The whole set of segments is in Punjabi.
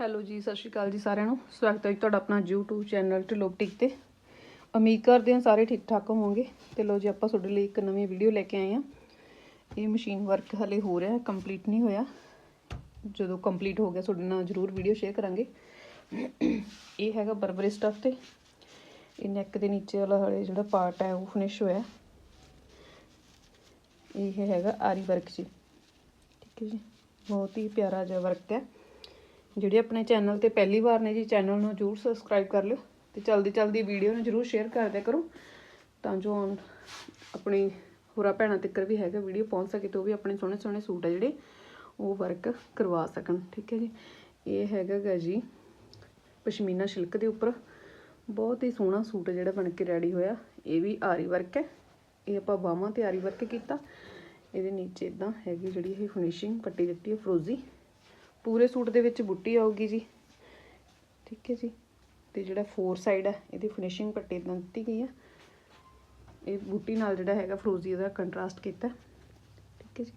ਹੈਲੋ ਜੀ, ਸਤਿ ਸ਼੍ਰੀ ਅਕਾਲ ਜੀ ਸਾਰਿਆਂ ਨੂੰ। ਸਵਾਗਤ ਹੈ ਜੀ ਤੁਹਾਡਾ ਆਪਣਾ YouTube ਚੈਨਲ ਟਲੋਪਟਿਕ ਤੇ। ਉਮੀਦ ਕਰਦੇ ਹਾਂ ਸਾਰੇ ਠੀਕ ਠਾਕ ਹੋਵੋਗੇ। ਤੇ ਲੋ ਜੀ, ਆਪਾਂ ਤੁਹਾਡੇ ਲਈ ਇੱਕ ਨਵੀਂ ਵੀਡੀਓ ਲੈ ਕੇ ਆਏ ਹਾਂ। ਇਹ ਮਸ਼ੀਨ ਵਰਕ ਹਲੇ ਹੋ ਰਿਹਾ ਕੰਪਲੀਟ ਨਹੀਂ ਹੋਇਆ। ਜਦੋਂ ਕੰਪਲੀਟ ਹੋ ਗਿਆ, ਤੁਹਾਡੇ ਨਾਲ ਜ਼ਰੂਰ ਵੀਡੀਓ ਸ਼ੇਅਰ ਕਰਾਂਗੇ। ਇਹ ਹੈਗਾ ਬਰਬਰੀ ਸਟਫ ਤੇ। ਇਹ ਨੈਕ ਦੇ ਨੀਚੇ ਵਾਲਾ ਹਲੇ ਜਿਹੜਾ ਪਾਰਟ ਹੈ, ਉਹ ਫਿਨਿਸ਼ ਹੋਇਆ। ਇਹ ਹੈਗਾ ਆਰੀ ਵਰਕ ਜੀ। ਠੀਕ ਹੈ ਜੀ। ਬਹੁਤ ਹੀ ਪਿਆਰਾ ਜਿਹਾ ਵਰਕ ਹੈ। ਜਿਹੜੇ ਆਪਣੇ ਚੈਨਲ ਤੇ ਪਹਿਲੀ ਵਾਰ ਨੇ ਜੀ ਚੈਨਲ ਨੂੰ ਜਰੂਰ ਸਬਸਕ੍ਰਾਈਬ ਕਰ ਲਿਓ ਤੇ ਚਲਦੀ ਚਲਦੀ ਵੀਡੀਓ ਨੂੰ ਜਰੂਰ ਸ਼ੇਅਰ ਕਰ ਦਿਆ ਕਰੋ ਤਾਂ ਜੋ ਆਉਣ- ਆਪਣੀ ਹੋਰਾਂ ਭੈਣਾਂ ਤੱਕ ਵੀ ਹੈਗਾ ਵੀਡੀਓ ਪਹੁੰਚ ਸਕੇ ਤੇ ਉਹ ਵੀ ਆਪਣੇ ਸੋਹਣੇ ਸੋਹਣੇ ਸੂਟ ਆ ਜਿਹੜੇ ਉਹ ਵਰਕ ਕਰਵਾ ਸਕਣ, ਠੀਕ ਹੈ ਜੀ। ਇਹ ਹੈਗਾ ਗਾ ਜੀ ਪਸ਼ਮੀਨਾ ਸਿਲਕ ਦੇ ਉੱਪਰ। ਬਹੁਤ ਹੀ ਸੋਹਣਾ ਸੂਟ ਜਿਹੜਾ ਬਣ ਕੇ ਰੈਡੀ ਹੋਇਆ। ਇਹ ਵੀ ਆਰੀ ਵਰਕ ਹੈ। ਇਹ ਆਪਾਂ ਬਾਹਾਂ ਤੇ ਆਰੀ ਵਰਕ ਕੀਤਾ। ਇਹਦੇ ਨੀਚੇ ਇਦਾਂ ਹੈਗੀ ਜਿਹੜੀ ਇਹ ਫਿਨਿਸ਼ਿੰਗ ਪੱਟੀ ਦਿੱਤੀ ਹੈ ਫਰੋਜ਼ੀ ਪੂਰੇ ਸੂਟ ਦੇ ਵਿੱਚ ਬੁੱਟੀ ਆਊਗੀ ਜੀ। ਠੀਕ ਹੈ ਜੀ। ਤੇ ਜਿਹੜਾ ਫੋਰ ਸਾਈਡ ਹੈ ਇਹਦੀ ਫਿਨਿਸ਼ਿੰਗ ਪੱਟੀ ਇਦਾਂ ਦਿੱਤੀ ਗਈ ਹੈ ਇਹ ਬੂਟੀ ਨਾਲ ਜਿਹੜਾ ਹੈਗਾ ਫਰੋਜ਼ੀ ਦਾ ਕੰਟਰਾਸਟ ਕੀਤਾ। ਠੀਕ ਹੈ ਜੀ।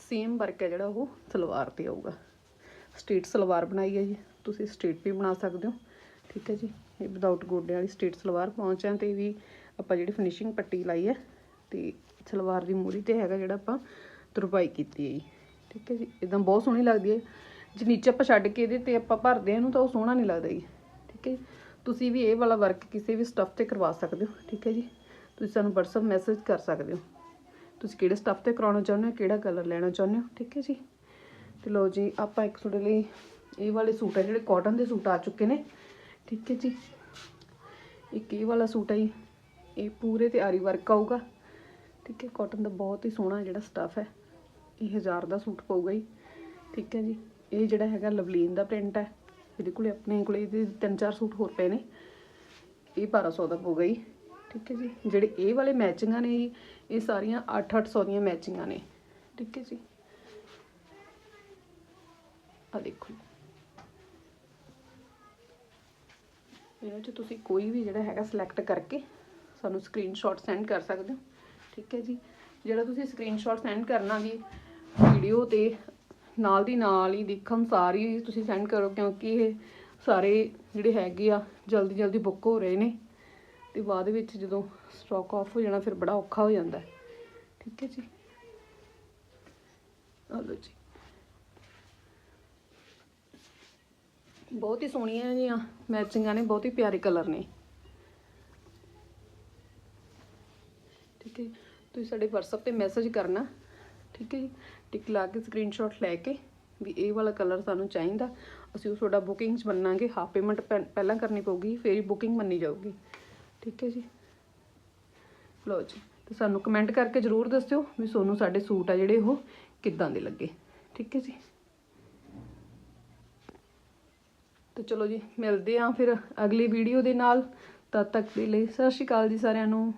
ਸੇਮ ਵਰਕ ਹੈ ਜਿਹੜਾ ਉਹ ਸਲਵਾਰ ਤੇ ਆਊਗਾ। ਸਟ੍ਰੇਟ ਸਲਵਾਰ ਬਣਾਈ ਹੈ ਜੀ। ਤੁਸੀਂ ਸਟ੍ਰੇਟ ਵੀ ਬਣਾ ਸਕਦੇ ਹੋ। ਠੀਕ ਹੈ ਜੀ। ਇਹ ਵਿਦਆਊਟ ਗੋਡਿਆਂ ਵਾਲੀ ਸਟ੍ਰੇਟ ਸਲਵਾਰ ਪਹੁੰਚਾਂ ਤੇ ਵੀ ਆਪਾਂ ਜਿਹੜੀ ਫਿਨਿਸ਼ਿੰਗ ਪੱਟੀ ਲਾਈ ਹੈ, ਤੇ ਸਲਵਾਰ ਦੀ ਮੂਰੀ ਤੇ ਹੈਗਾ ਜਿਹੜਾ ਆਪਾਂ ਤਰਪਾਈ ਕੀਤੀ ਹੈ ਜੀ। ਠੀਕ ਹੈ ਜੀ ਇਦਾਂ ਬਹੁਤ ਸੋਹਣੀ ਲੱਗਦੀ ਹੈ। ਜੇ ਨੀਚੇ ਆਪਾਂ ਛੱਡ ਕੇ ਇਹਦੇ ਤੇ ਆਪਾਂ ਭਰਦੇ ਹਾਂ ਇਹਨੂੰ ਤਾਂ ਉਹ ਸੋਹਣਾ ਨਹੀਂ ਲੱਗਦਾ ਜੀ। ਠੀਕ ਹੈ ਜੀ। ਤੁਸੀਂ ਵੀ ਇਹ ਵਾਲਾ ਵਰਕ ਕਿਸੇ ਵੀ ਸਟੱਫ ਤੇ ਕਰਵਾ ਸਕਦੇ ਹੋ। ਠੀਕ ਹੈ ਜੀ, ਤੁਸੀਂ ਸਾਨੂੰ WhatsApp ਮੈਸੇਜ ਕਰ ਸਕਦੇ ਹੋ। ਤੁਸੀਂ ਕਿਹੜੇ ਸਟੱਫ ਤੇ ਕਰਾਉਣਾ ਚਾਹੁੰਦੇ ਹੋ, ਕਿਹੜਾ ਕਲਰ ਲੈਣਾ ਚਾਹੁੰਦੇ ਹੋ। ਠੀਕ ਹੈ ਜੀ, ਤੇ ਲਓ ਜੀ, ਆਪਾਂ ਇੱਕ ਤੁਹਾਡੇ ਲਈ ਇਹ ਵਾਲੇ ਸੂਟ ਆ, ਜਿਹੜੇ ਕਾਟਨ ਦੇ ਸੂਟ ਆ ਚੁੱਕੇ ਨੇ। ਠੀਕ ਹੈ ਜੀ, ਇੱਕ ਇਹ ਵਾਲਾ ਸੂਟ ਹੈ ਜੀ, ਇਹ ਪੂਰੇ ਤੇ ਆਰੀ ਵਰਕ ਆਊਗਾ। ਠੀਕ ਹੈ ਕਾਟਨ ਦਾ ਬਹੁਤ ਹੀ ਸੋਹਣਾ ਜਿਹੜਾ ਸਟੱਫ ਹੈ। ਇਹ 1000 ਦਾ ਸੂਟ ਪਊਗਾ ਜੀ। ਠੀਕ ਹੈ ਜੀ। ਇਹ ਜਿਹੜਾ ਹੈਗਾ ਲਵਲੀਨ ਦਾ ਪ੍ਰਿੰਟ ਹੈ। ਇਹਦੇ ਕੋਲੇ ਆਪਣੇ ਕੋਲੇ ਇਹਦੇ ਤਿੰਨ ਚਾਰ ਸੂਟ ਹੋਰ ਪਏ ਨੇ। ਇਹ 1200 ਦਾ ਪਊਗਾ ਜੀ। ਠੀਕ ਹੈ ਜੀ। ਜਿਹੜੇ ਇਹ ਵਾਲੇ ਮੈਚਿੰਗਾਂ ਨੇ ਜੀ, ਇਹ ਸਾਰੀਆਂ 8-800 ਦੀਆਂ ਮੈਚਿੰਗਾਂ ਨੇ। ਠੀਕ ਹੈ ਜੀ। ਆ ਦੇਖੋ ਇਹਨਾਂ 'ਚ ਤੁਸੀਂ ਕੋਈ ਵੀ ਜਿਹੜਾ ਹੈਗਾ ਸਿਲੈਕਟ ਕਰਕੇ ਸਾਨੂੰ ਸਕਰੀਨਸ਼ਾਟ ਸੈਂਡ ਕਰ ਸਕਦੇ ਹੋ। ਠੀਕ ਹੈ ਜੀ। ਜਿਹੜਾ ਤੁਸੀਂ ਸਕਰੀਨਸ਼ਾਟ ਸੈਂਡ ਕਰਨਾ ਵੀ ਵੀਡੀਓ ਤੇ ਨਾਲ ਦੀ ਨਾਲ ਹੀ ਦੇਖਣ ਸਾਰੀ ਤੁਸੀਂ ਸੈਂਡ ਕਰੋ, ਕਿਉਂਕਿ ਇਹ ਸਾਰੇ ਜਿਹੜੇ ਹੈਗੇ ਆ, ਜਲਦੀ ਜਲਦੀ ਬੁੱਕ ਹੋ ਰਹੇ ਨੇ ਤੇ ਬਾਅਦ ਵਿੱਚ ਜਦੋਂ ਸਟਾਕ ਆਫ ਹੋ ਜਾਣਾ, ਫਿਰ ਬੜਾ ਔਖਾ ਹੋ ਜਾਂਦਾ ਠੀਕ ਹੈ ਜੀ? ਲਓ ਜੀ। ਬਹੁਤ ਹੀ ਸੋਹਣੀਆਂ ਜੀਆਂ ਮੈਚਿੰਗਾਂ ਨੇ, ਬਹੁਤ ਹੀ ਪਿਆਰੇ ਕਲਰ ਨੇ। ਠੀਕ ਹੈ ਤੁਸੀਂ ਸਾਡੇ WhatsApp ਤੇ ਮੈਸੇਜ ਕਰਨਾ। ਠੀਕ ਹੈ ਜੀ? ਟਿਕ ਲਾ ਕੇ ਸਕਰੀਨਸ਼ਾਟ ਲੈ ਕੇ ਵੀ ਇਹ ਵਾਲਾ ਕਲਰ ਸਾਨੂੰ ਚਾਹੀਦਾ, ਅਸੀਂ ਉਹ ਤੁਹਾਡਾ ਬੁਕਿੰਗ 'ਚ ਮੰਨਾਂਗੇ ਹਾਫ ਪੇਮੈਂਟ ਪਹਿਲਾਂ ਕਰਨੀ ਪਊਗੀ, ਫਿਰ ਹੀ ਬੁਕਿੰਗ ਮੰਨੀ ਜਾਊਗੀ। ਠੀਕ ਹੈ ਜੀ? ਲਓ ਜੀ, ਤੇ ਸਾਨੂੰ ਕਮੈਂਟ ਕਰਕੇ ਜਰੂਰ ਦੱਸਿਓ ਵੀ ਤੁਹਾਨੂੰ ਸਾਡੇ ਸੂਟ ਆ ਜਿਹੜੇ ਉਹ ਕਿੱਦਾਂ ਦੇ ਲੱਗੇ। ਠੀਕ ਹੈ ਜੀ? ਤੇ ਚਲੋ ਜੀ, ਮਿਲਦੇ ਆਂ ਫਿਰ ਅਗਲੀ ਵੀਡੀਓ ਦੇ ਨਾਲ। ਤਦ ਤੱਕ ਦੇ ਲਈ ਸਤਿ ਸ਼੍ਰੀ ਅਕਾਲ ਜੀ ਸਾਰਿਆਂ ਨੂੰ।